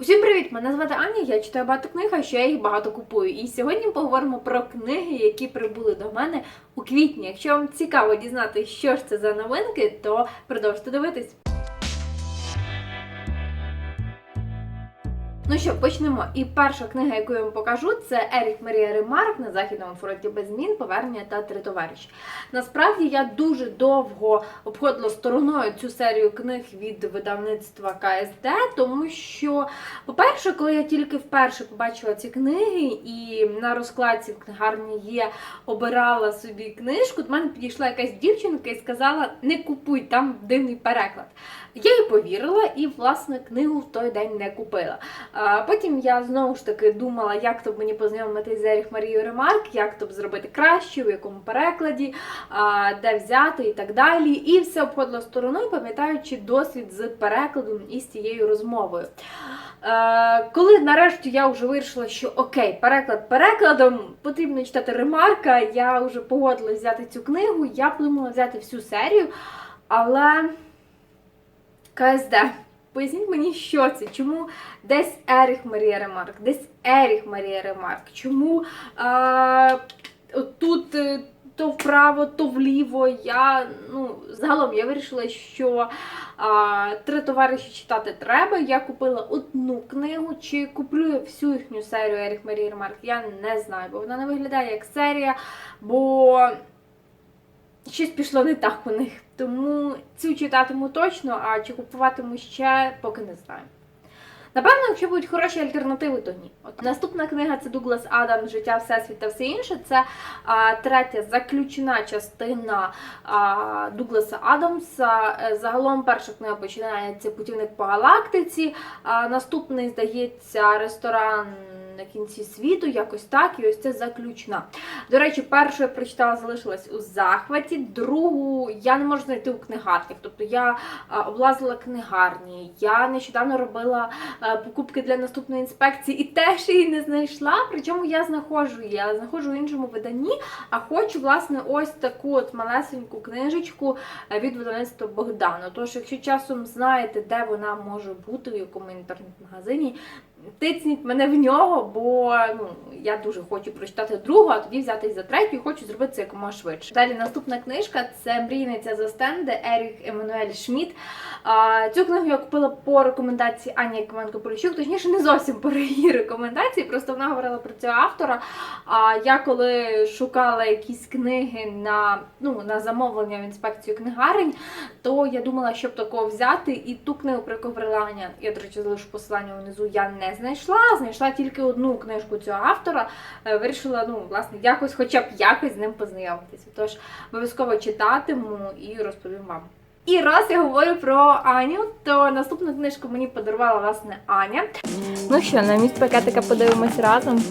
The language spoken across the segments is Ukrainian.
Усім привіт! Мене звати Аня, я читаю багато книг, а ще я їх багато купую. І сьогодні поговоримо про книги, які прибули до мене у квітні. Якщо вам цікаво дізнатися, що ж це за новинки, то продовжуйте дивитись. Ну що, почнемо. І перша книга, яку я вам покажу, це Еріх Марія Ремарк на Західному фронті без змін, повернення та три товариші. Насправді я дуже довго обходила стороною цю серію книг від видавництва КСД, тому що, по-перше, коли я тільки вперше побачила ці книги і на розкладці в книгарні є, обирала собі книжку, до мене підійшла якась дівчинка і сказала: не купуй, там дивний переклад. Я їй повірила і, власне, книгу в той день не купила. Потім я знову ж таки думала, як то б мені познайомитися з Еріх Марією Ремарк, як то б зробити краще, в якому перекладі, де взяти і так далі. І все обходила стороною, пам'ятаючи досвід з перекладом і з цією розмовою. Коли нарешті я вже вирішила, що окей, переклад перекладом, потрібно читати ремарка, я вже погодилась взяти цю книгу, я подумала взяти всю серію, але КСД. Поясніть мені, що це? Чому десь Еріх Марія Ремарк, десь Еріх Марія Ремарк? Чому а, тут е, то вправо, то вліво? Я ну, загалом я вирішила, що а, три товариші читати треба. Я купила одну книгу. Чи куплю я всю їхню серію Еріх Марії Ремарк? Я не знаю, бо вона не виглядає як серія, бо щось пішло не так у них. Тому цю читатиму точно, а чи купуватиму ще, поки не знаю. Напевно, якщо будуть хороші альтернативи, то ні. От наступна книга це Дуглас Адамс Життя, Всесвіт та все інше. Це а, третя заключна частина а, Дугласа Адамса. Е, Загалом перша книга починається Путівник по галактиці. А, наступний, здається, ресторан на кінці світу, якось так, і ось це заключна. До речі, першу я прочитала, залишилась у захваті, другу я не можу знайти у книгарнях. Тобто я облазила книгарні, я нещодавно робила покупки для наступної інспекції і теж її не знайшла. Причому я знаходжу її, але знаходжу в іншому виданні, а хочу, власне, ось таку от малесеньку книжечку від видавництва Богдану. Тож, якщо часом знаєте, де вона може бути, в якому інтернет-магазині, тицніть мене в нього, бо ну, я дуже хочу прочитати другу, а тоді взятись за третю і хочу зробити це якомога швидше. Далі наступна книжка це Мрійниця з Остенди Ерік Еммануель Шмідт. Цю книгу я купила по рекомендації Ані Коменко Поліщук, точніше, не зовсім по її рекомендації, просто вона говорила про цього автора. А я коли шукала якісь книги на, ну, на замовлення в інспекцію книгарень, то я думала, щоб такого взяти. І ту книгу, про яку говорила я, до речі, залишу посилання внизу, я не знайшла. Знайшла тільки одну книжку цього автора. Е, Вирішила, ну, власне, якось, хоча б якось з ним познайомитися. Тож обов'язково читатиму і розповім вам. І раз я говорю про Аню, то наступну книжку мені подарувала власне Аня. Ну що, на місць пакетика подивимось разом.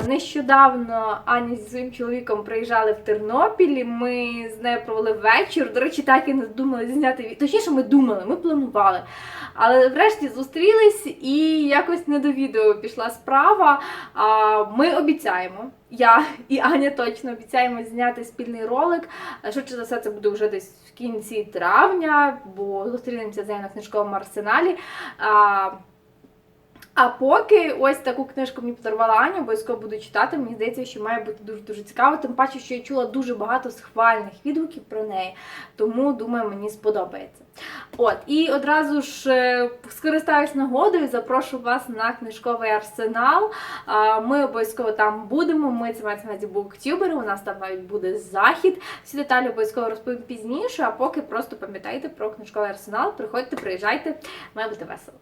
Нещодавно Аня зі своїм чоловіком приїжджали в Тернопіль. Ми з нею провели вечір. До речі, так і не думали зняти відео. Точніше, ми думали, ми планували. Але врешті зустрілись і якось не до відео пішла справа. Ми обіцяємо. Я і Аня точно обіцяємо зняти спільний ролик. Швидше за все, це буде вже десь в кінці травня, бо зустрінемося з нею на книжковому арсеналі. А, поки ось таку книжку мені подарувала Аня, обов'язково буду читати. Мені здається, що має бути дуже дуже цікаво. Тим паче, що я чула дуже багато схвальних відгуків про неї, тому думаю, мені сподобається. От, і одразу ж е, скористаюсь нагодою, запрошу вас на книжковий арсенал. Ми обов'язково там будемо. Ми це мається на буктюбери. У нас там навіть буде захід. Всі деталі обов'язково розповім пізніше, а поки просто пам'ятайте про книжковий арсенал. Приходьте, приїжджайте, має бути весело.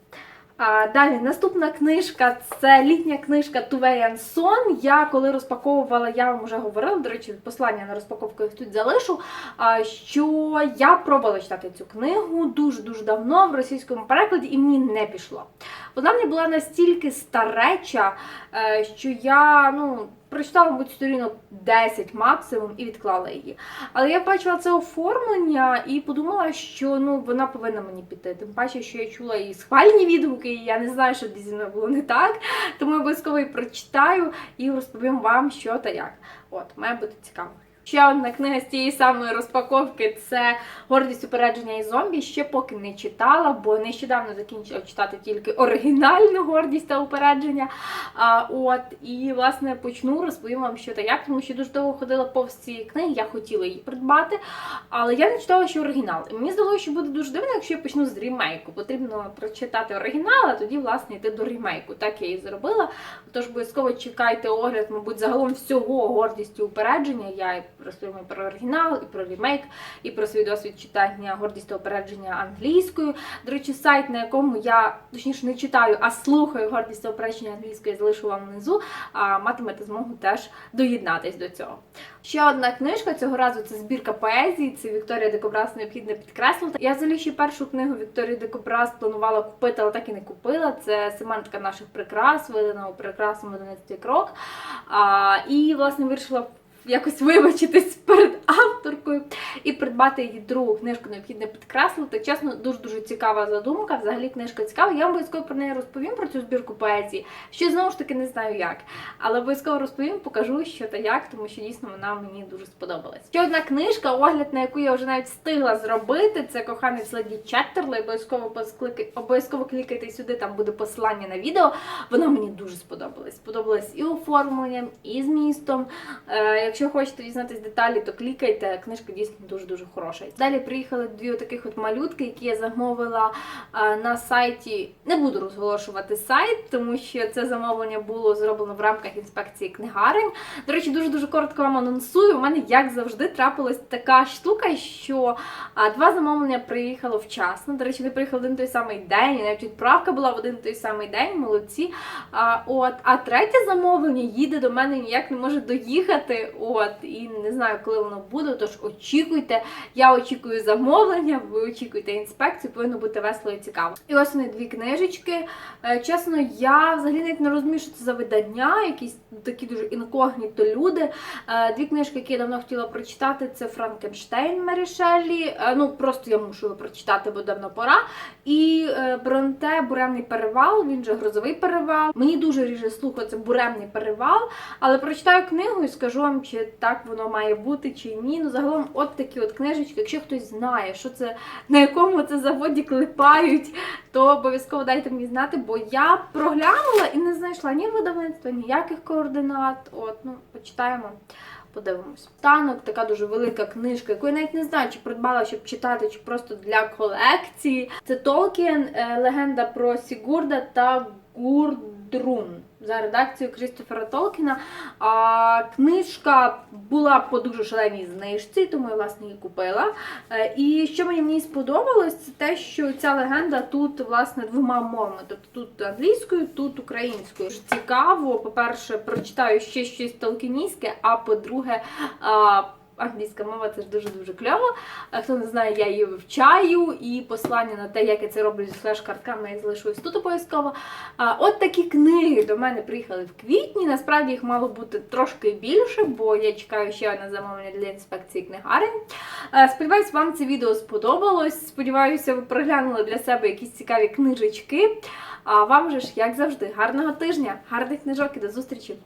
А, далі, наступна книжка це літня книжка Тувеян Сон. Я коли розпаковувала, я вам вже говорила, до речі, послання на розпаковку їх тут залишу. А, що я пробувала читати цю книгу дуже-дуже давно в російському перекладі, і мені не пішло. Вона мені була настільки стареча, е, що я ну, прочитала, мабуть, сторінок 10 максимум і відклала її. Але я бачила це оформлення і подумала, що ну вона повинна мені піти. Тим паче, що я чула і схвальні відгуки, і я не знаю, що зі мною було не так. Тому я обов'язково її прочитаю і розповім вам, що та як. От, має бути цікаво. Ще одна книга з тієї самої розпаковки це Гордість упередження і зомбі. Ще поки не читала, бо нещодавно закінчила читати тільки оригінальну гордість та упередження. А, от, і власне почну розповім вам, що та як, тому що дуже довго ходила повз цієї книги, я хотіла її придбати, але я не читала ще оригінал. І мені здалося, що буде дуже дивно, якщо я почну з ремейку. Потрібно прочитати оригінал, а тоді, власне, йти до ремейку. Так я і зробила. Тож обов'язково чекайте огляд, мабуть, загалом всього гордістю упередження. Я і розповім про оригінал, і про ремейк, і про свій досвід читання гордість та упередження англійською. До речі, сайт, на якому я точніше не читаю, а слухаю гордість та упередження англійською, я залишу вам внизу, а матимете змогу теж доєднатись до цього. Ще одна книжка цього разу це збірка поезії. Це Вікторія Декобраз необхідно підкреслити. Я взагалі ще першу книгу Вікторії Декобраз планувала купити, але так і не купила. Це семантика наших прикрас, видана у прекрасному 11 крок. А, і власне вирішила. Якось вибачитись перед авторкою і придбати її другу книжку необхідно підкреслити. Чесно, дуже дуже цікава задумка. Взагалі книжка цікава. Я обов'язково про неї розповім про цю збірку поезії. Ще знову ж таки не знаю як. Але обов'язково розповім, покажу, що та як, тому що дійсно вона мені дуже сподобалась. Ще одна книжка, огляд на яку я вже навіть встигла зробити. Це коханець Леді Четтерли. Обов'язково посклики... обов'язково клікайте сюди, там буде посилання на відео. Воно мені дуже сподобалось. Сподобалось і оформленням, і змістом. Е, Якщо хочете дізнатись деталі, то клікайте. Книжка дійсно дуже дуже хороша. Далі приїхали дві таких от малютки, які я замовила е, на сайті. Не буду розголошувати сайт, тому що це замовлення було зроблено в рамках інспекції книгарень. До речі, дуже дуже коротко вам анонсую. У мене, як завжди, трапилась така штука, що а, два замовлення приїхало вчасно. До речі, вони приїхали один той самий день. і Навіть відправка була в один той самий день, молодці. А, от, а третє замовлення їде до мене ніяк не може доїхати. От, і не знаю, коли воно буде. Тож очікуйте. Я очікую замовлення, ви очікуєте інспекцію, повинно бути весело і цікаво. І ось вони дві книжечки. Е, Чесно, я взагалі навіть не розумію, що це за видання, якісь такі дуже інкогніто люди. Е, Дві книжки, які я давно хотіла прочитати, це Франкенштейн Мері Шеллі. Е, Ну просто я мушу його прочитати, бо давно пора. І Бронте Буремний перевал. Він же грозовий перевал. Мені дуже ріже слуху це буремний перевал. Але прочитаю книгу і скажу вам, чи так воно має бути, чи ні. Ну загалом, от такі от книжечки. Якщо хтось знає, що це на якому це заводі клепають, то обов'язково дайте мені знати, бо я проглянула і не знайшла ні видавництва, ніяких координат. От, ну, почитаємо. Подивимось. Танок така дуже велика книжка, яку я навіть не знаю, чи придбала, щоб читати, чи просто для колекції. Це Толкін, е, легенда про Сігурда та Гурдрун за редакцією Крістофера Толкіна. А, книжка була по дуже шаленій знижці, тому я власне її купила. Е, І що мені в ній сподобалось, це те, що ця легенда тут власне двома мовами. Тобто тут англійською, тут українською. Цікаво, по-перше, прочитаю ще щось толкінійське, а по-друге, Англійська мова це ж дуже дуже кльово. Хто не знає, я її вивчаю, і послання на те, як я це роблю зі флеш-картками, я залишусь тут обов'язково. От такі книги до мене приїхали в квітні. Насправді їх мало бути трошки більше, бо я чекаю ще одне замовлення для інспекції книгарень. Сподіваюсь, вам це відео сподобалось. Сподіваюся, ви проглянули для себе якісь цікаві книжечки. А вам же ж, як завжди, гарного тижня, гарних книжок і до зустрічі!